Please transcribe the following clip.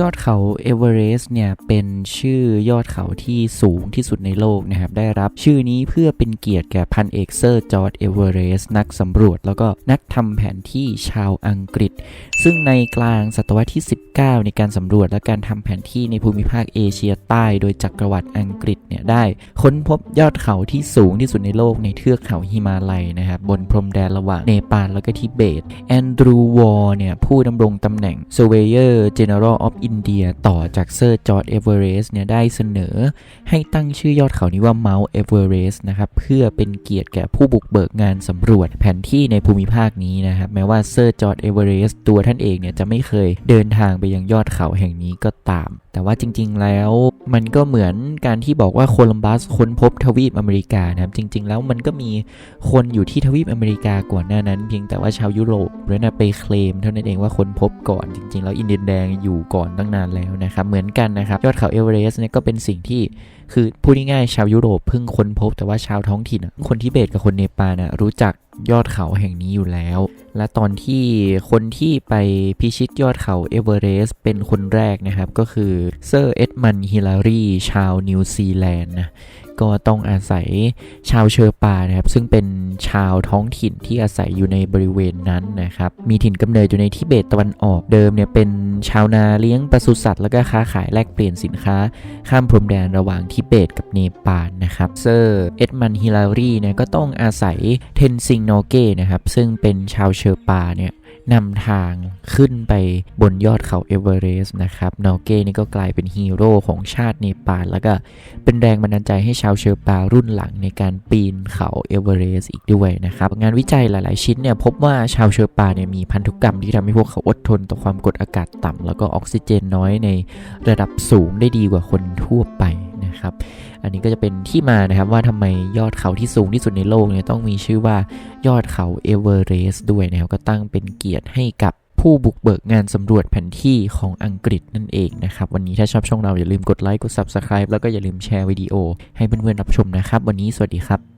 ยอดเขาเอเวอเรสต์เนี่ยเป็นชื่อยอดเขาที่สูงที่สุดในโลกนะครับได้รับชื่อนี้เพื่อเป็นเกียรติแก่พันเอกเซอร์จอร์ดเอเวอเรสต์นักสำรวจ แล้วก็นักทำแผนที่ชาวอังกฤษ ซึ่งในกลางศตวรรษที่ 19 ในการสำรวจและการทำแผนที่ในภูมิภาคเอเชียใต้ โดยจักรวรรดิอังกฤษเนี่ยได้ค้นพบยอดเขาที่สูงที่สุดในโลกในเทือกเขาฮิมาลัยนะครับบนพรมแดนระหว่างเนปาลแล้วก็ทิเบตแอนดรูวอร์เนี่ยผู้ดำรงตำแหน่ง Surveyor General of อินเดียต่อจากเซอร์จอร์ดเอเวอเรสต์เนี่ยได้เสนอ ให้ตั้งชื่อยอดเขานี้ว่าเมาส์เอเวอเรสต์นะครับเพื่อเป็นเกียรติแก่ผู้บุกเบิกงานสำรวจแผนที่ในภูมิภาคนี้นะครับแม้ว่าเซอร์จอร์ดเอเวอเรสต์ตัวท่านเองเนี่ยจะไม่เคยเดินทางไปยังยอดเขาแห่งนี้ก็ตาม แต่ว่าจริง ๆ แล้วมันก็เหมือนการที่บอกว่าโคลัมบัสค้นพบทวีปอเมริกานะครับจริง ๆ แล้วมันก็มีคนอยู่ที่ทวีปอเมริกาก่อนหน้านั้น เพียงแต่ว่าชาวยุโรปแล้วนะไปเคลมเท่านั้นเองว่าค้นพบก่อนจริง ๆ แล้วอินเดียนแดงอยู่ก่อนตั้งนานแล้วนะครับเหมือนกันนะครับยอดเขาเอเวอเรสต์เนี่ยก็เป็นสิ่งที่คือพูดง่ายๆชาวยุโรปเพิ่งค้นพบ แต่ว่าชาวท้องถิ่นคนทิเบตกับคนเนปาลน่ะรู้จัก ยอดเขาแห่งนี้อยู่แล้ว และตอนที่คนที่ไปพิชิตยอดเขาเอเวอเรสต์เป็นคนแรกนะครับ ก็คือเซอร์เอ็ดมันฮิลลารีชาวนิวซีแลนด์นะก็ต้องอาศัยชาวเชอร์ปานะครับ ซึ่งเป็นชาวท้องถิ่นที่อาศัยอยู่ในบริเวณนั้นนะครับ มีถิ่นกำเนิดอยู่ในทิเบตตะวันออกเดิมเนี่ยเป็นชาวนาเลี้ยงปศุสัตว์แล้วก็ค้าขายแลกเปลี่ยนสินค้า ข้ามพรมแดนระหว่างทิเบตกับเนปาลนะครับเซอร์เอ็ดมันฮิลลารีเนี่ยก็ต้องอาศัยเทนซิงโนเก้นะครับซึ่งเป็นชาวเชอร์ปาเนี่ย นำทางขึ้นไปบนยอดเขาเอเวอเรสต์นะครับโนเกนี่ก็กลายเป็นฮีโร่ของชาติเนปาลแล้วก็เป็นแรงบันดาลใจให้ชาวเชอร์ปารุ่นหลังในการปีนเขาเอเวอเรสต์อีกด้วยนะครับ งานวิจัยหลาย ๆ ชิ้นเนี่ยพบว่าชาวเชอร์ปาเนี่ยมีพันธุกรรมที่ทำให้พวกเขาอดทนต่อความกดอากาศต่ำแล้วก็ออกซิเจนน้อยในระดับสูงได้ดีกว่าคนทั่วไป นะครับ อันนี้ก็จะเป็นที่มานะครับว่าทำไมยอดเขาที่สูงที่สุดในโลกเนี่ยต้องมีชื่อว่ายอดเขาเอเวอเรสต์ด้วยนะครับก็ตั้งเป็นเกียรติให้กับผู้บุกเบิกงานสำรวจแผนที่ของอังกฤษนั่นเองนะครับ วันนี้ถ้าชอบช่องเราอย่าลืมกดไลค์กด Subscribe แล้วก็อย่าลืมแชร์วิดีโอให้เพื่อนๆรับชมนะครับ วันนี้สวัสดีครับ